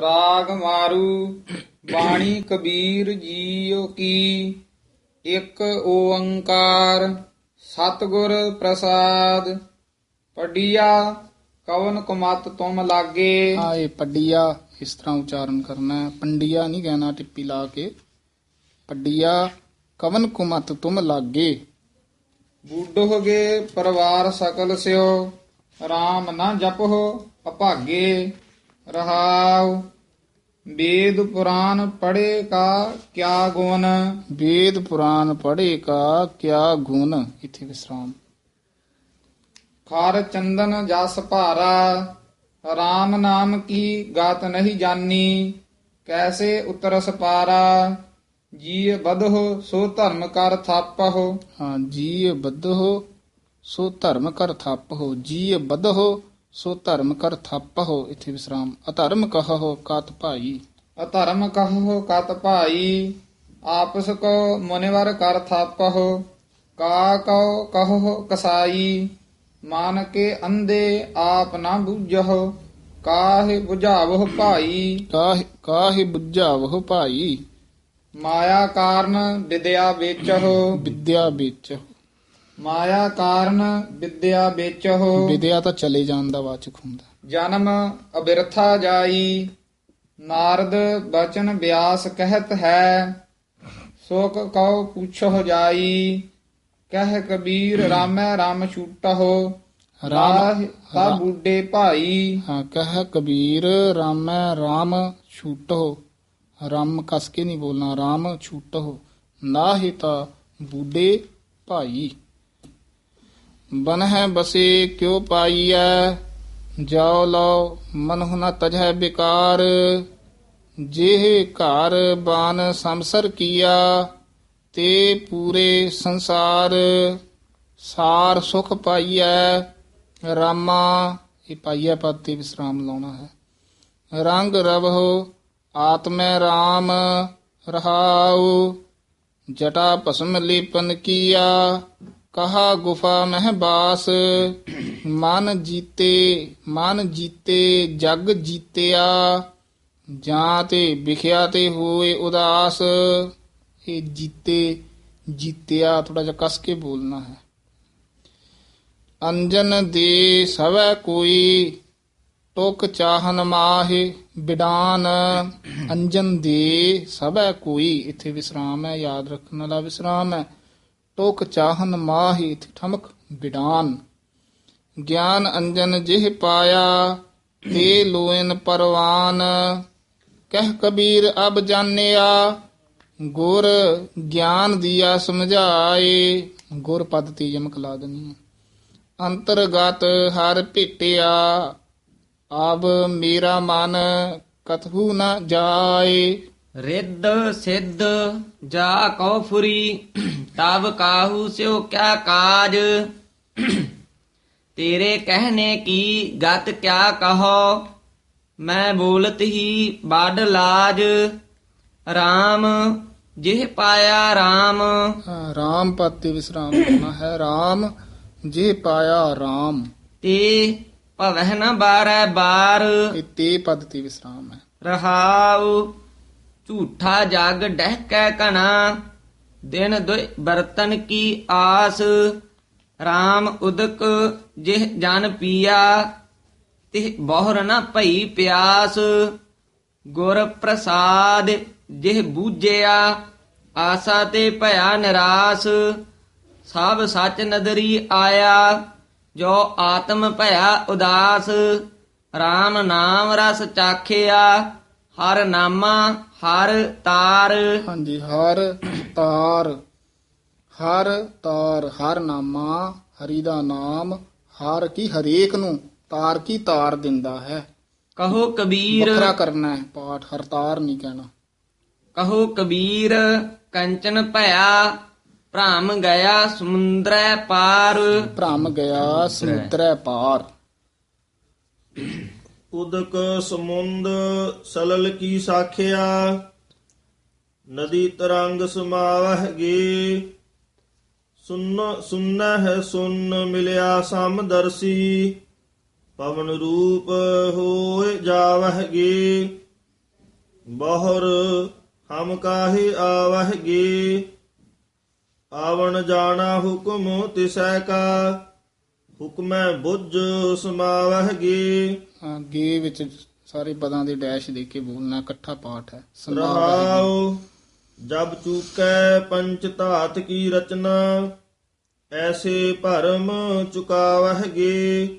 ਰਾਗ ਮਾਰੂ ਬਾਣੀ ਕਬੀਰ ਜੀਓ ਕੀ। ਇੱਕ ਓੰਕਾਰ ਸਤਿਗੁਰ ਪ੍ਰਸਾਦ। ਪੜੀਆ ਕਵਨ ਕੁਮਤ ਤੁਮ ਲਾਗੇ। ਆ ਇਹ ਪੱਡੀਆ ਇਸ ਤਰ੍ਹਾਂ ਉਚਾਰਨ ਕਰਨਾ ਹੈ। ਪੰਡੀਆ ਨਹੀਂ ਕਹਿਣਾ ਟਿੱਪੀ ਲਾ ਕੇ। ਪੱਡੀਆ ਕਵਨ ਕੁਮਤ ਤੁਮ ਲਾਗੇ। ਬੂਢੋਗੇ ਪਰਿਵਾਰ ਸਕਲ ਸਿਓ RAM ਨਾ ਜਪੋ ਅਭਾਗੇ। ਰਹਾਉ। ਵੇਦ ਪੁਰਾਨ ਪੜੇ ਕਾ ਕਿਆ ਗੁਣ? ਵੇਦ ਪੁਰਾਨ ਪੜ੍ਹੇ ਕਾ ਕਿਆ ਗੁਣ? ਇਥੇ ਵਿਸਰਾਮ। ਖਾਰ ਚੰਦਨ ਜਸ ਭਾਰਾ RAM ਨਾਮ ਕੀ ਗਾਤ ਨਹੀਂ ਜਾਨੀ ਕੈਸੇ ਉਤਰਸ ਪਾਰਾ? ਜੀ ਬਧੋ ਸੋ ਧਰਮ ਕਰ ਥਾਪਹੁ। ਹਾਂ ਜੀ ਬੱਧੋ ਸੋ ਧਰਮ ਕਰ ਥਾਪਹੁ। ਜੀ ਬੱਧੋ ਸੋ ਧਰਮ ਕਰ ਥਾਪਹੁ ਇਥੇ ਵਿਸਰਾਮ। ਅਧਰਮ ਕਹੋ ਕਾਤ ਭਾਈ। ਅਧਰਮ ਕਹੋ ਕਤ ਭਾਈ। ਆਪਸ ਕੋ ਮੁਨਿਵਰ ਕਰ ਥਾਪਹੁ ਕਾ ਕਉ ਕਹੋ ਕਸਾਈ। ਮਾਨ ਕੇ ਅੰਧੇ ਆਪ ਨਾ ਬੁਝਹੁ ਕਾਹੇ 부ਝਾਵਹੁ ਭਾਈ। ਕਾਹ ਕਾਹਿ ਬੁੱਝਾਵਹੁ ਭਾਈ। ਮਾਇਆ ਕਾਰਨ ਵਿਦਿਆ ਵੇਚਹੁ। ਵਿਦਿਆ ਵਿੱਚ ਮਾਇਆ ਕਾਰਨ ਵਿਦਿਆ ਵੇਚਹੁ। ਵਿਦਿਆ ਤਾਂ ਚਲੇ ਜਾਣ ਦਾ ਵਾਚਕ ਹੁੰਦਾ। ਜਨਮ ਅਬਿਰਥਾ ਜਾਈ ਨਾਰਦ ਬਚਨ ਬਿਆਸ ਕਹਿਤ ਹੈ ਸੋਕ ਕਉ ਪੁੱਛੋ ਜਾਈ ਕਹਿ ਕਬੀਰ ਰਾਮੈ ਰਾਮ ਛੂਟਹੁ ਰਾਮ ਤਾ ਬੁੱਢੇ ਭਾਈ। ਹਾਂ ਕਹ ਕਬੀਰ ਰਾਮੈ ਰਾਮ ਛੂਟੋ ਰਾਮ ਕਸ ਕੇ ਨਹੀਂ ਬੋਲਣਾ ਰਾਮ ਛੂਟੋ ਨਾਹਿ ਤਾ ਬੂਡੇ ਭਾਈ। ਬਨ ਹੈ ਬਸੇ ਕਿਉ ਪਾਈਐ? ਜਾਉ ਲਓ ਮਨਹੁ ਨ ਤਜੈ ਬਿਕਾਰ। ਜਿਹ ਘਰ ਬਾਨ ਸੰਸਰ ਕੀਆ, ਤੇ ਪੂਰੇ ਸੰਸਾਰ। ਸਾਰ ਸੁਖ ਪਾਈਐ, ਰਾਮਾ। ਇਹ ਪਾਈਐ ਪਦ ਤੇ ਵਿਸਰਾਮ ਲਾਉਣਾ ਹੈ। ਰੰਗ ਰਵਹੁ, ਆਤਮੈ ਰਾਮ, ਰਹਾਉ। ਜਟਾ ਭਸਮ ਲੇਪਨ ਕੀਆ ਕਹਾ ਗੁਫਾ ਮਹਿ ਬਾਸ, ਮਨ ਜੀਤੇ ਮਨ ਜੀਤੇ, ਜਗ ਜੀਤਿਆ, ਜਾਂ ਤੇ ਵਿਖਿਆ ਤੇ ਹੋਏ ਉਦਾਸ। ਇਹ ਜੀਤੇ, ਜੀਤਿਆ ਥੋੜਾ ਜਿਹਾ ਕਸ ਕੇ ਬੋਲਣਾ ਹੈ। ਅੰਜਨ ਦੇ ਸਵੈ ਕੋਈ, ਟੋਕ ਚਾਹਨ ਮਾਹਿ ਬਿਡਾਨ। ਅੰਜਨ ਦੇ ਸਵੈ ਕੋਈ, ਇੱਥੇ ਵਿਸਰਾਮ ਹੈ, ਯਾਦ ਰੱਖਣ ਵਾਲਾ ਵਿਸਰਾਮ ਹੈ। ਟੋਕ ਚਾਹਨ ਮਾਹਿ ਇੱਥੇ ਠਮਕ ਬਿਡਾਨ। ਗਿਆਨ ਅੰਜਨ ਜਿਹ ਪਾਇਆ, ਤੇ ਲੋਇਨ ਪਰਵਾਨ। ਕਹਿ ਕਬੀਰ ਅਬ ਜਾਣਿਆ, ਗੁਰ ਗਿਆਨ ਦੀਆ ਸਮਝਾਏ। ਗੁਰ ਪਦ ਤੇ ਯਮਕ ਲਾ ਦੇਣੀ ਹੈ ਅੰਤਰਗਤ ਹਰ ਭੇਟਿਆ ਆਬ ਮੇਰਾ ਮਨ ਕਥੂ ਨਾ ਜਾਏ। ਰਿੱਧ ਸਿੱਧ ਜਾ ਕਉ ਫੁਰੀ ਤਬ ਕਾਹੂ ਸਿਓ ਕਿਆ ਕਾਜ। ਤੇਰੇ ਕਹਿਨੇ ਕੀ ਗਤ ਕਿਆ ਕਹੋ ਮੈਂ ਬੋਲਤ ਹੀ ਬਾਡ ਲਾਜ। RAM ਜਿਹ ਪਾਇਆ RAM ਰਾਮ ਪਦ ਤੇ ਵਿਸਰਾਮ ਕਰਨਾ ਹੈ। ਰਾਮ ਜੇ ਪਾਇਆ ਰਾਮ। ਤੇ ਭਵਹਿ ਨ ਬਾਰੈ ਬਾਰ। ਇਹ ਤੇ ਪਦ ਤੇ ਵਿਸਰਾਮ ਹੈ। ਰਹਾਉ ਝੂਠਾ ਜੱਗ ਡਹਿ ਕੈ ਕਣਾ ਦਿਨ ਦੁਇ ਬਰਤਨ ਕੀ ਆਸ। RAM ਉਦਕ ਜਿਹ ਜਨ ਪੀਆ, ਤਿਹ ਬਹੁਰ ਨ ਭਈ ਪਿਆਸ। ਗੁਰ ਪ੍ਰਸਾਦ ਜਿਹ ਬੂਝਿਆ, ਆਸਾ ਤੇ ਭਇਆ ਨਿਰਾਸ। ਸਭ ਸੱਚ ਨਦਰੀ ਆਇਆ, ਜੋ ਆਤਮ ਭਇਆ ਉਦਾਸ। RAM ਨਾਮ ਰਸ ਚਾਖਿਆ ਹਰ ਨਾਮਾ ਹਰ ਤਾਰ। ਹਾਂਜੀ ਹਰ ਤਾਰ ਹਰ ਤਾਰ ਹਰ ਨਾਮਾ ਹਰੀ ਦਾ ਨਾਮ ਹਰ ਕੀ ਹਰੇਕ ਨੂੰ ਤਾਰ ਕੀ ਤਾਰ ਦਿੰਦਾ ਹੈ। ਕਹੋ ਕਬੀਰ। ਵੱਖਰਾ ਕਰਨਾ ਹੈ ਪਾਠ ਹਰ ਤਾਰ ਨਹੀਂ ਕਹਿਣਾ। ਕਹੋ ਕਬੀਰ ਕੰਚਨ ਭਇਆ ਭ੍ਰਮ ਗਿਆ ਸਮੁੰਦਰੈ ਪਾਰ। ਭ੍ਰਮ ਗਿਆ ਸਮੁੰਦਰੈ ਪਾਰ। ਉਦਕ ਸਮੁੰਦ ਸਲਲ ਕੀ ਸਾਖਿਆ? ਨਦੀ ਤਰੰਗ ਸਮਾਵਹਿਗੇ ਸੁਨ ਸੁਨ ਹੈ ਸੁਨ ਮਿਲਿਆ ਸਮਦਰਸੀ ਪਵਨ ਰੂਪ ਹੋਏ ਜਾਵਹਿਗੇ ਬਹੁਰ ਹਮ ਕਾਹੇ ਆਵਹਿਗੇ ਆਵਣ ਜਾਣਾ ਹੁਕਮ ਤਿਸੈ ਕਾ। ਹੁਕਮੈ ਬੁੱਝ ਸਮਾਵਹਿਗੇ ਹਾਂ, ਗੇ ਵਿੱਚ ਸਾਰੇ ਪਦਾਂ ਦੇ ਡੈਸ਼ ਦੇ ਕੇ ਬੋਲਣਾ ਇਕੱਠਾ ਪਾਠ ਹੈ। ਰਹਾਉ ਜਬ ਚੂਕੈ ਪੰਚ ਧਾਤ ਕੀ ਰਚਨਾ ਐਸੇ ਭਰਮ ਚੁਕਾਵਹਿਗੇ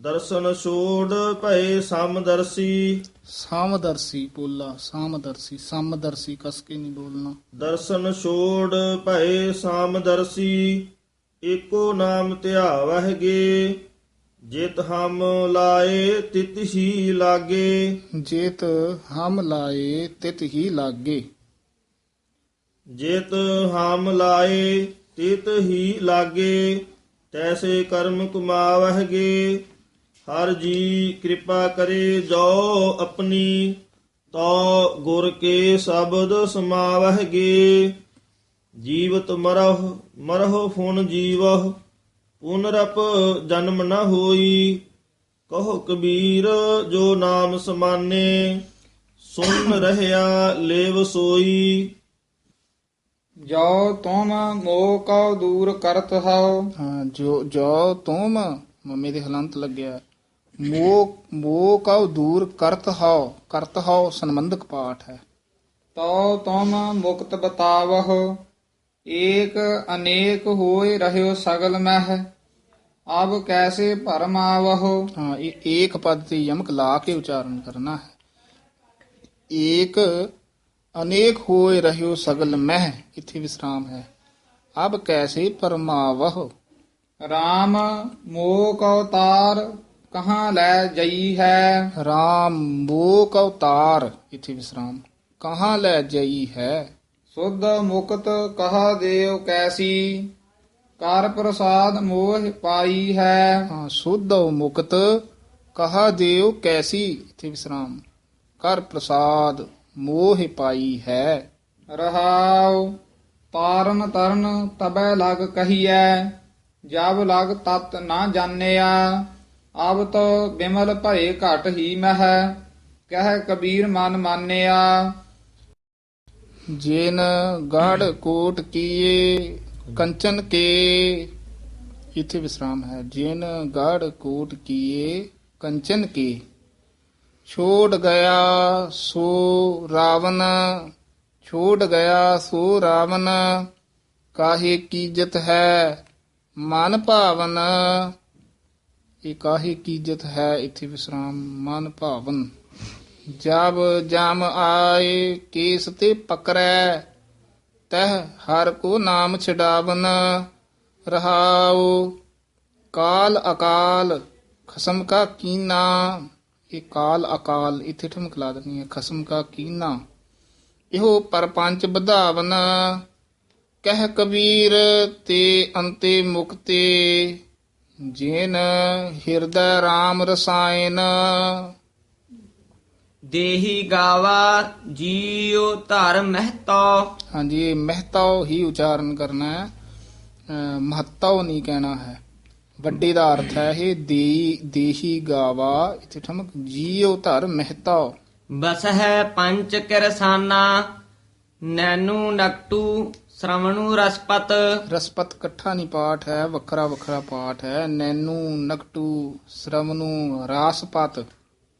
ਦਰਸ਼ਨ ਛੋੜ ਭਏ ਸਮਦਰਸੀ। ਸਾਮਦਰਸੀ ਬੋਲਾ ਸਾਮਦਰਸੀ ਸਮਦਰਸੀ ਕਸ ਕੇ ਨਹੀਂ ਬੋਲਣਾ। ਦਰਸ਼ਨ ਛੋੜ ਭਏ ਸਮਦਰਸੀ ਏਕੋ ਨਾਮ ਧਿਆਵਹਿਗੇ ਜਿਤ ਹਮ ਲਾਏ ਤਿਤ ਹੀ ਲਾਗੇ। ਜੇਤ ਹਮ ਲਾਏ ਤਿਤ ਹੀ ਲਾਗੇ। ਜਿਤ ਹਮ ਲਾਏ ਤਿਤ ਹੀ ਲਾਗੇ ਤੈਸੇ ਕਰਮ ਕਮਾਵਹਿਗੇ ਹਰ ਜੀ ਕਿਰਪਾ ਕਰੇ ਜੋ ਆਪਣੀ ਤੋ ਗੁਰ ਕੇ ਸ਼ਬਦ ਸਮਾਵਹਿਗੇ ਜੀਵਤ ਮਰਹੁ ਮਰਹੁ ਫੁਨ ਜੀਵਹੁ ਪੁਨਰਪ ਜਨਮ ਨ ਹੋਈ ਕਹੋ ਕਬੀਰ ਜੋ ਨਾਮ ਸਮਾਨੇ ਸੁਨ ਰਹਿਆ ਲੇਵ ਸੋਈ। ਜੋ ਤੁਮ ਮੋਹ ਕਉ ਦੂਰ ਕਰਤ ਹਉ। ਹਾਂ ਜੋ ਜੋ ਤੁਮ ਮੰਮੀ ਦੇ ਹਲੰਤ ਲੱਗਿਆ। ਮੋਹ ਮੋਹ ਕਉ ਦੂਰ ਕਰਤ ਹਉ ਕਰਤ ਹਉ ਸੰਬੰਧਕ ਪਾਠ ਹੈ। ਤਉ ਤੁਮ ਮੁਕਤ ਬਤਾਵਹੁ। ਏਕ ਅਨੇਕ ਹੋਏ ਰਹਿਓ ਸਗਲ ਮਹਿ ਅਬ ਕੈਸੇ ਭਰਮ ਆਵਹੁ? ਹਾਂ ਇਹ ਏਕ ਪਦ ਤੇ ਯਮਕ ਲਾ ਕੇ ਉਚਾਰਨ ਕਰਨਾ ਹੈ। ਏਕ ਅਨੇਕ ਹੋਏ ਰਹਿਓ ਸਗਲ ਮਹਿ ਇੱਥੇ ਵਿਸਰਾਮ ਹੈ। ਅਬ ਕੈਸੇ ਪਰਮਾਵਹ RAM ਮੋਹ ਕਉ ਤਾਰ ਕਹਾਂ ਲੈ ਜਈ ਹੈ? ਰਾਮ ਮੋਕ ਅਵਤਾਰ ਇੱਥੇ ਵਿਸਰਾਮ। ਕਹਾਂ ਲੈ ਜਈ ਹੈ? ਸੁਧ ਮੁਕਤ ਕਹਾ ਦੇਵ ਕੈਸੀ ਕਰ ਪ੍ਰਸਾਦ ਮੋਹ ਪਾਈ ਹੈ। ਹਾਂ ਸੁਧ ਮੁਕਤ ਕਹਾ ਦੇਵ ਕੈਸੀ ਇੱਥੇ ਵਿਸਰਾਮ। ਕਰ ਪ੍ਰਸਾਦ ਮੋਹ ਪਾਈ ਹੈ। ਰਹਾਉ ਤਾਰਨ ਤਰਨ ਤਬੈ ਲਗ ਕਹੀਐ ਜਬ ਲਗ ਤਤ ਨਾ ਜਾਣਿਆ ਅਬ ਤੋ ਬਿਮਲ ਭਏ ਘਟ ਹੀ ਮਹਿ ਕਹਿ ਕਬੀਰ ਮਨ ਮਾਨਿਆ। ਜੇਨ ਗੜ ਕੋਟ ਕੀਏ, ਕੰਚਨ ਕੇ। ਇੱਥੇ ਵਿਸਰਾਮ ਹੈ। ਜੇਨ ਗੜ ਕੋਟ ਕੀਏ, ਕੰਚਨ ਕੇ। ਛੋੜ ਗਿਆ ਸੋ ਰਾਵਣ, ਛੋੜ ਗਿਆ ਸੋ ਰਾਵਣ। ਕਾਹੇ ਕੀਜਤ ਹੈ ਮਨ ਭਾਵਨ। ਇਹ ਕਾਹੇ ਕੀਜਤ ਹੈ? ਇੱਥੇ ਵਿਸਰਾਮ। ਮਨ ਭਾਵਨ। ਜਬ ਜਮ ਆਏ ਕੇਸ ਤੇ ਪਕੜੈ ਤਹ ਹਰ ਕੋ ਨਾਮ ਛਡਾਵਨ, ਰਹਾਉ ਕਾਲ ਅਕਾਲ, ਖਸਮ ਕਾ ਕੀਨਾ। ਇਹ ਕਾਲ ਅਕਾਲ, ਇੱਥੇ ਠਮਕ ਲਾ ਦੇਣੀ ਹੈ, ਖਸਮ ਕਾ ਕੀਨਾ। ਇਹੋ ਪਰਪੰਚ ਵਧਾਵਨ, ਕਹਿ ਕਬੀਰ ਤੇ ਅੰਤੇ ਮੁਕਤੇ, ਜਿਨ ਹਿਰਦੈ RAM ਰਸਾਇਨ ਦੇਹੀ ਗਾਵਾ ਜੀਉ ਧਰ ਮਹਤੋ। ਹਾਂਜੀ ਇਹ ਮਹਤਾਓ ਹੀ ਉਚਾਰਨ ਕਰਨਾ ਹੈ। ਅਹ ਮਹੱਤਵ ਨਹੀਂ ਕਹਿਣਾ ਹੈ। ਵੱਡੇ ਦਾ ਅਰਥ ਹੈ ਇਹ ਦੇ ਦੇਹੀ ਗਾਵਾ ਇੱਥੇ ਠਮਕ ਜੀਉ ਧਰ ਮਹਤਾਓ ਬਸ ਹੈ ਪੰਚ ਕਿਰਸਾਨਾ ਨੈਨੂ ਨਕਟੂ ਸ਼ਰਵਣੂ ਰਸਪਤ। ਰਸਪਤ ਇਕੱਠਾ ਨਹੀਂ ਪਾਠ ਹੈ ਵੱਖਰਾ ਵੱਖਰਾ ਪਾਠ ਹੈ। ਨੈਨੂ ਨਕਟੂ ਸ਼ਰਵਨੂ ਰਾਸਪਤ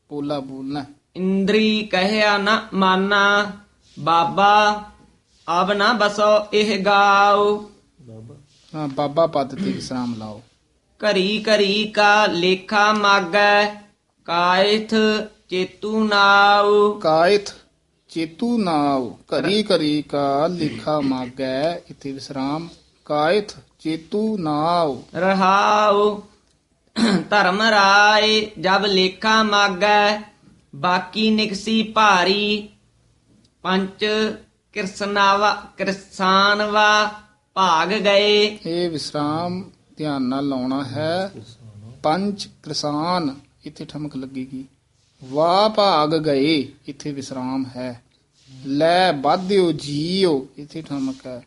ਪੋਲਾ ਬੋਲਣਾ। ਇੰਦਰੀ ਕਹਿਆ ਨ ਮਾਨਾ ਬਾਬਾ ਅਬ ਨਾ ਬਸੋ ਇਹ ਗਾਉ ਹਾਂ ਬਾਬਾ ਪਦ ਤੇ ਵਿਸਰਾਮ ਲਾਓ ਘਰੀ ਘਰੀ ਕਾ ਲੇਖਾ ਮਾਗੈ ਕਾਇਥ ਚੇਤੂ ਨਾਉ ਕਾਇਥ ਚੇਤੂ ਨਾਉ ਕਰੀ ਕਰੀ ਕਾ ਲਿਖਾ ਮਾਗੈ ਇਥੇ ਵਿਸਰਾਮ ਕਾਇਥ ਚੇਤੂ ਨਾਉ ਰਹਾਉ ਧਰਮ ਰਾਏ ਜਬ ਲੇਖਾ ਮਾਗੈ ਬਾਕੀ ਨਿਕਸੀ ਭਾਰੀ, ਪੰਚ ਕਿਰਸਨਾਵਾ ਕਿਰਸਾਨਵਾ ਭਾਗ ਗਏ। ਇਹ ਵਿਸਰਾਮ, ਧਿਆਨ ਨਾਲ ਲਾਉਣਾ ਹੈ। ਪੰਜ ਕਿਰਸਾਨ, ਇੱਥੇ ਠਮਕ ਲੱਗੇਗੀ। ਵਾ ਭਾਗ ਗਏ, ਇੱਥੇ ਵਿਸਰਾਮ ਹੈ। ਲੈ ਬਾਧਿਓ ਜੀਓ, ਇੱਥੇ ਠਮਕ ਹੈ।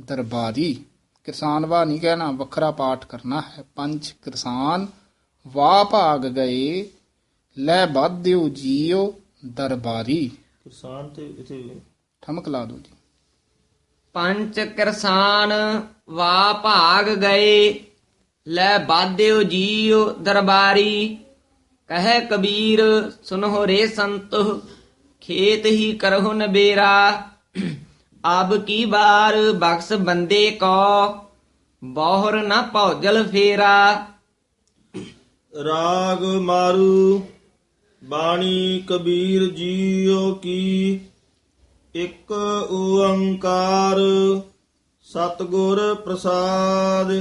ਦਰਬਾਰੀ ਕਿਰਸਾਨ ਵਾ ਨਹੀਂ ਕਹਿਣਾ, ਵੱਖਰਾ ਪਾਠ ਕਰਨਾ ਹੈ। ਪੰਜ ਕਿਰਸਾਨ ਵਾ ਭਾਗ ਗਏ। ਲੈ ਬਾਧਿਓ ਜੀਓ ਦਰਬਾਰੀ। ਕਿਸਾਨ ਤੇ ਇਥੇ ਠਮਕ ਲਾ ਦਿਓ ਜੀ। ਪੰਚ ਕਿਰਸਾਨ ਵਾ ਭਾਗ ਗਏ ਲੈ ਬਾਧਿਓ ਜੀਉ ਦਰਬਾਰੀ। ਕਹੈ ਕਬੀਰ ਸੁਨਹੁ ਰੇ ਸੰਤ ਖੇਤ ਹੀ ਕਰਹੁ ਨਬੇਰਾ ਅਬ ਕੀ ਬਾਰ ਬਖਸ ਬੰਦੇ ਕੋ ਬਹੁਰ ਨਾ ਭੌਜਲ ਫੇਰਾ। ਰਾਗ ਮਾਰੂ। ਬਾਣੀ ਕਬੀਰ ਜੀਓ ਕੀ ਇੱਕ ਓੰਕਾਰ ਸਤਿਗੁਰ ਪ੍ਰਸਾਦ।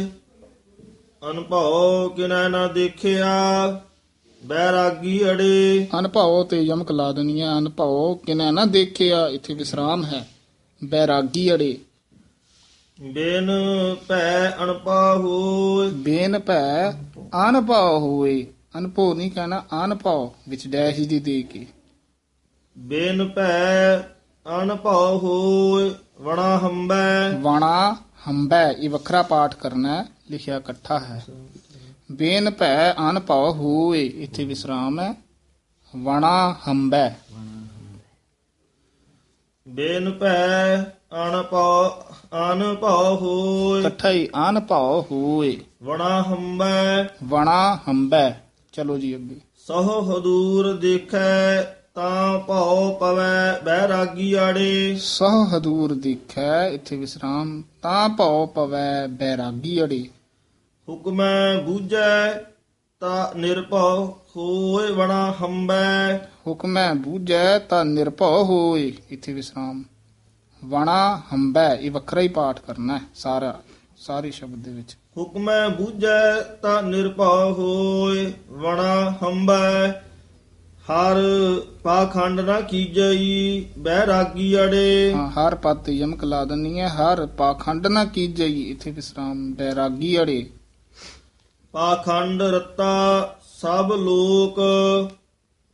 ਅਨਭਉ ਕਿਨੈ ਨਾ ਦੇਖਿਆ ਬੈਰਾਗੀ ਅੜੇ। ਅਨਭਉ ਤੇ ਯਮਕ ਲਾ ਹੈ ਅਨਭਉ ਕਿਨੇ ਨਾ ਦੇਖਿਆ ਇੱਥੇ ਵਿਸਰਾਮ ਹੈ ਬੈਰਾਗੀ ਅੜੇ। ਬਿਨ ਭੈ ਅਣਪਾ ਹੋਇ ਬੇਨ ਭੈ ਅਨਭਉ ਹੋਏ। ਅਨਭਉ ਨਹੀਂ ਕਹਿਣਾ ਅਨਭਉ ਵਿੱਚ ਡੈਸ਼ ਦੀ ਦੇ ਕੇ। ਬਿਨ ਭੈ ਅਣਭਉ ਹੋਇ ਵਣਾ ਹੰਬੈ। ਵਣਾ ਹੰਬੈ ਇਹ ਵੱਖਰਾ ਪਾਠ ਕਰਨਾ ਲਿਖਿਆ ਇਕੱਠਾ ਹੈ। ਬੇਨ ਭੈ ਅਨਭਉ ਹੋਏ ਇੱਥੇ ਵਿਸਰਾਮ ਹੈ। ਵਣਾ ਹੰਬੈ। ਬਿਨ ਭੈ ਅਣਭਉ ਅਨਭਉ ਹੋਇ। ਇਕੱਠਾ ਹੀ ਅਨਭਉ ਹੋਏ ਵਣਾ ਹੰਬੈ। ਵਣਾ ਹੰਬੈ। ਚਲੋ ਜੀ ਅੱਗੇ। ਸਹੁ ਹਦੂਰ ਦੇਖੈ ਤਾਂ ਭਉ ਪਵੈ ਬੈਰਾਗੀ ਆੜੇ। ਸਹ ਹਦੂਰ ਦੇਖੈ ਇੱਥੇ ਵਿਸਰਾਮ ਤਾਂ ਭਉ ਪਵੈ ਬੈਰਾਗੀ ਅੜੇ ਹੁਕਮੈ ਬੂਝੈ ਤਾ ਨਿਰਭਉ ਹੋਇ ਵਣਾ ਹੰਬੈ। ਹੁਕਮੈ ਬੂਝੈ ਤਾਂ ਨਿਰਭਉ ਹੋਏ ਇੱਥੇ ਵਿਸਰਾਮ। ਵਣਾ ਹੰਬੈ ਇਹ ਵੱਖਰਾ ਹੀ ਪਾਠ ਕਰਨਾ ਹੈ ਸਾਰਾ ਸਾਰੇ ਸ਼ਬਦ ਦੇ ਵਿੱਚ। ਹੁਕਮੈ ਬੂਝੈ ਤਾ ਨਿਰਭਉ ਹੋਇ ਵਣਾ ਹੰਬੈ ਹਰ ਪਾਖੰਡ ਨਾ ਕੀਜਈ ਬੈਰਾਗੀ ਅੜੇ। ਹਾਂ ਹਰ ਪਦ ਤੇ ਯਮਕ ਲਾ ਦਨੀ ਹੈ ਹਰ ਪਾਖੰਡ ਨਾ ਕੀਜਈ ਇੱਥੇ ਵਿਸਰਾਮ ਬੈਰਾਗੀ ਅੜੇ। ਪਾਖੰਡ ਰਤਾ ਸਭ ਲੋਕ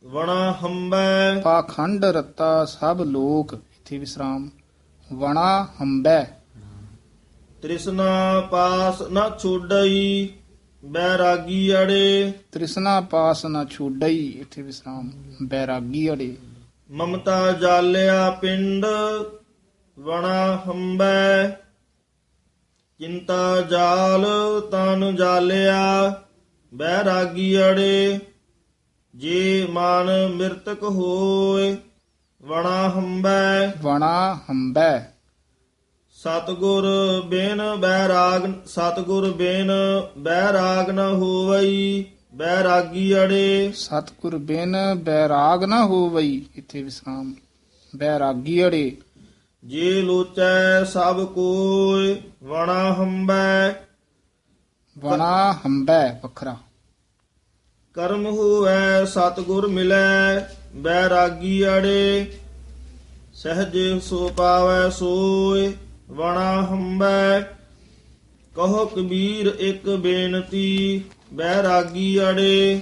ਵਣਾ ਹੰਬੈ ਪਾਖੰਡ ਰਤਾ ਸਭ ਲੋਕ ਇੱਥੇ ਵਿਸਰਾਮ ਵਣਾ ਹੰਬੈ ਤ੍ਰਿਸ਼ਨਾ ਪਾਸ ਨਾ ਛੋਡਈ ਬੈਰਾਗੀ ਅੜੇ। ਤ੍ਰਿਸ਼ਨਾ ਪਾਸ ਨਾ ਛੋਡਈ ਇੱਥੇ ਵਿਸਰਾਮ ਬੈਰਾਗੀ ਅੜੇ। ਮਮਤਾ ਜਾਲਿਆ ਪਿੰਡ ਵਣਾ ਹੰਬੈ। ਚਿੰਤਾ ਜਾਲ ਤਨ ਜਾਲਿਆ ਬੈਰਾਗੀ ਅੜੇ। ਜੇ ਮਨ ਮਿਰਤਕ ਹੋਏ ਵਣਾ ਹੰਬੈ। ਵਣਾ ਹੰਬੈ। ਸਤਗੁਰ ਬਿਨ ਬੈਰਾਗ ਸਤਗੁਰ ਬਿਨ ਬੈਰਾਗ ਨ ਹੋਵਈ ਬੈਰਾਗੀ ਅੜੇ। ਸਤਿਗੁਰ ਬਿਨ ਬੈਰਾਗ ਨਾ ਹੋਵਈ ਇੱਥੇ ਵਿਸਰਾਮ। ਬੈਰਾਗੀ ਅੜੇ। ਜੇ ਲੋਚੈ ਸਭ ਕੋਇ ਵਣਾ ਹੰਬੈ। ਵਣਾ ਹੰਬੈ ਵੱਖਰਾ। ਕਰਮ ਹੋਵੈ ਸਤਗੁਰ ਮਿਲੈ ਬੈਰਾਗੀ ਅੜੇ। ਸਹਜ ਸੋ ਪਾਵੈ ਸੋਇ। ਵਣਾ ਹੰਬੈ ਕਹੋ ਕਬੀਰ ਇੱਕ ਬੇਨਤੀ ਬੈਰਾਗੀ ਅੜੇ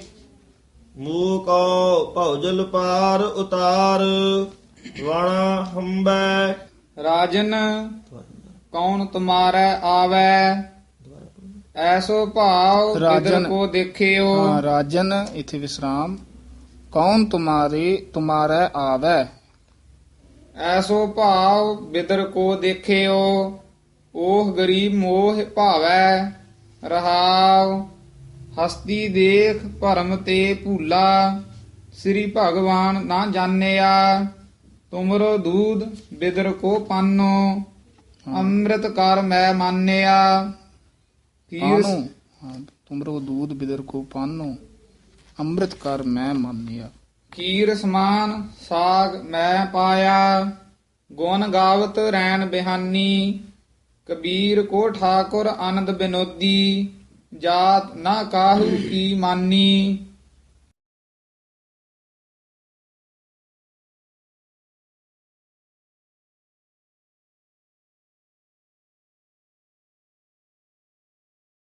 ਮੂਹ ਕੋ ਭੌਜਲ ਪਾਰ ਉਤਾਰ ਵਣਾ ਹੰਬੈ। ਰਾਜਨ ਕੌਣ ਤੁਮਾਰੈ ਆਵੈ? ਐਸੋ ਭਾਵ ਰਾਜਨ। ਕਿਦਰ ਕੋ ਦੇਖਿਓ? ਹਾਂ ਰਾਜਨ ਇੱਥੇ ਵਿਸਰਾਮ। ਕੌਣ ਤੁਮਾਰੇ ਤੁਮਾਰਾ ਆਵੈ? ਐਸੋ ਭਾਵ ਬਿਦਰ ਕੋ ਦੇਖਿਓ ਉਹ ਗਰੀਬ ਮੋਹ ਭਾਵੈ ਰਹਾਉ ਹਸਤੀ ਦੇਖ ਭਰਮ ਤੇ ਭੂਲਾ ਸ੍ਰੀ ਭਗਵਾਨ ਨਾ ਜਾਣਿਆ ਤੁਮਰੋ ਦੂਧ ਬਿਦਰ ਕੋ ਪਾਨੋ ਅੰਮ੍ਰਿਤ ਕਰ ਮੈਂ ਮਾਨਿਆ। ਹਾਂ ਤੁਮਰੋ ਦੂਧ ਬਿਦਰ ਕੋ ਪਾਨੋ ਅੰਮ੍ਰਿਤ ਕਰ ਮੈਂ ਮੰਨਿਆ। ਕੀਰ ਸਮਾਨ, ਸਾਗ ਮੈਂ ਪਾਇਆ, ਗੁਣ ਗਾਵਤ ਰੈਣ ਬਿਹਾਨੀ, ਕਬੀਰ ਕੋ ਠਾਕੁਰ ਆਨੰਦ ਬਿਨੋਦੀ, ਜਾਤ ਨਾ ਕਾਹੂ ਕੀ ਮਾਨੀ।